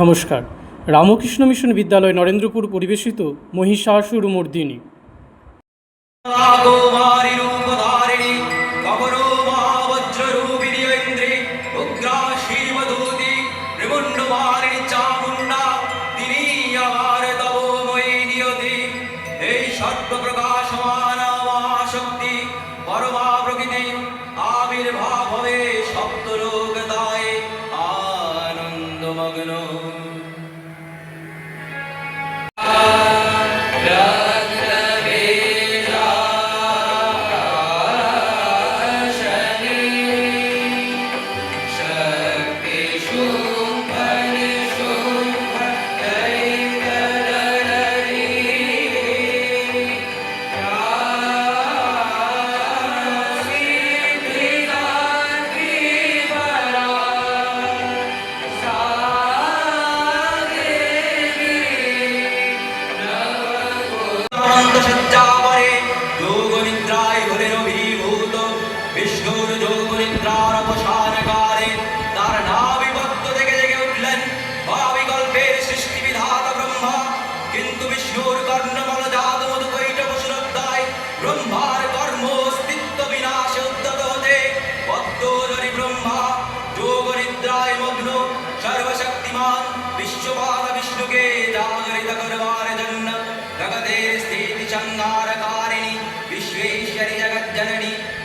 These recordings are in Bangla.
নমস্কার। রামকৃষ্ণ মিশন বিদ্যালয় নরেন্দ্রপুর পরিবেশিত মহিষাসুর মর্দিনী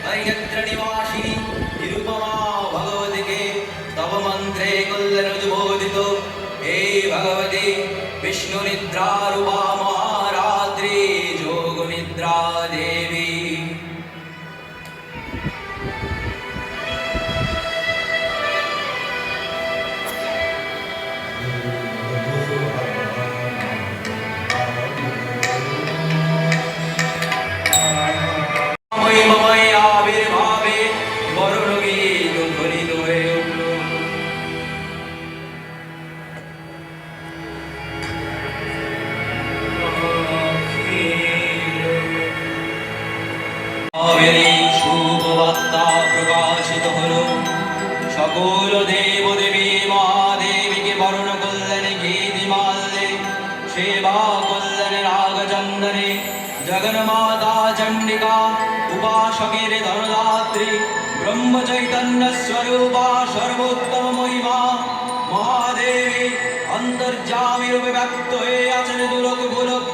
നൈനത്ര നിവാസിനി നിരുപമാ ഭഗവതിക്ക് തവ മന്ത്രേ കൊല്ലനുദ്ബോധിതോ ഹേ ഭഗവതി വിഷ്ണുനിദ്രാരുപാമ শুভবার্তা প্রকাশিত হল সকল দেব দেবী মা দেবীকে বরণ কল্যাণে গীতি মাল্যে সেবা কল্যাণে রাগচন্দনে জগন্মাতা চণ্ডিকা উপাসকের ধনদাত্রী ব্রহ্মচৈতন্যস্বরূপা সর্বোত্তম মহিমা মহাদেবী অন্তর্যামী রূপে ব্যক্ত হয়ে আছেন দুলক ভুলক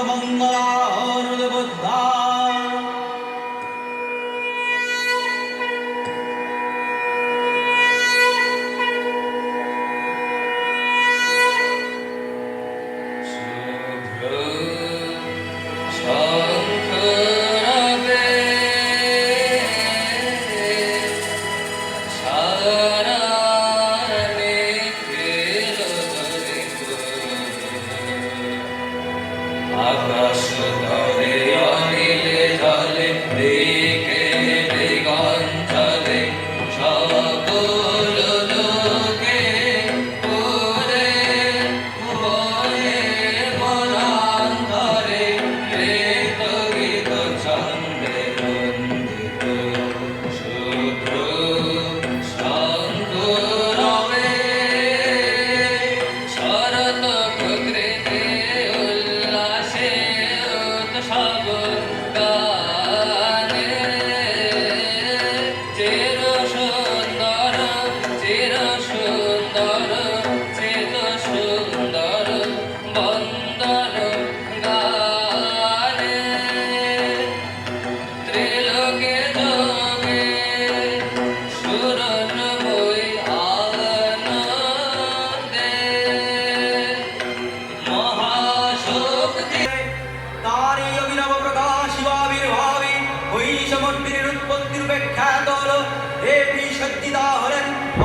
الله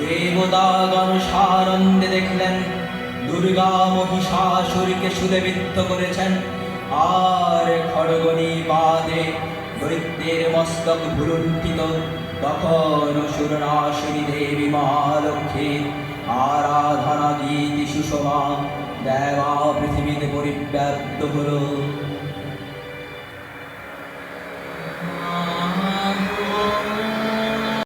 দেবদাগণ সারন্দে দেখলেন, দুর্গা মহিষাসুরকে সুদেবিত্ত করেছেন। আর খড়গনি বাদে দৈত্যের মস্তক ভুলুণ্ঠিত তখন সুরনাশিনী দেবী মহালক্ষ্মী আরাধনা গীতি সুষমা দেবা পৃথিবীতে পরিব্যাপ্ত হল।